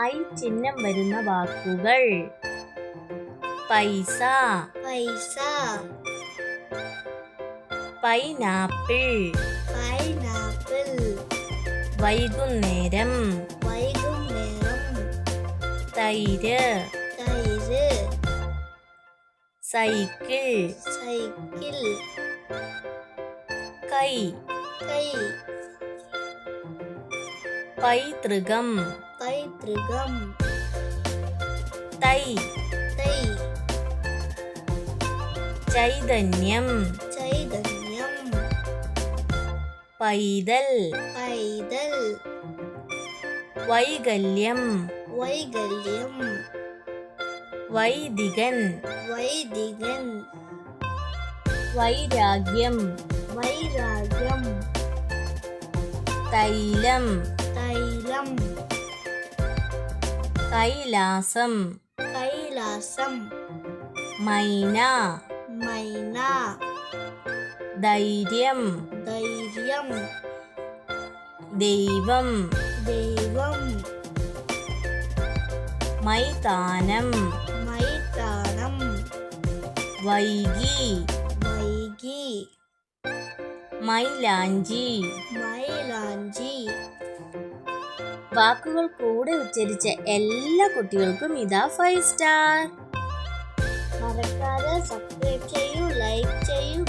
I ചിഹ്നം വരുന്ന വാക്കുകൾ. പൈസ. പൈസ. പൈനാപ്പിൾ. പൈനാപ്പിൾ. വൈകുന്നേരം. വൈകുന്നേരം. തൈര്. തൈര്. സൈക്കിൾ. സൈക്കിൾ. കൈ. കൈ. പൈതൃകം. പൈതൃകം. തൈ. തൈ. ചൈതന്യം. ചൈതന്യം. പൈതൽ. പൈതൽ. വൈകല്യം. വൈകല്യം. വൈദികൻ. വൈദികൻ. വൈരാഗ്യം. വൈരാഗ്യം. തൈലം. தைலம் கைலாசம் கைலாசம் மைனா மைனா தைரியம் தைரியம் தெய்வம் தெய்வம் மைதானம் மைதானம் வைகி வைகி மைலாஞ்சி மைலாஞ்சி വാക്കുകൾ കൂടെ ഉച്ചരിച്ച എല്ലാ കുട്ടികൾക്കും ഇതാ ഫൈവ് സ്റ്റാർ മറക്കാതെ സബ്സ്ക്രൈബ് ചെയ്യൂ ലൈക്ക് ചെയ്യൂ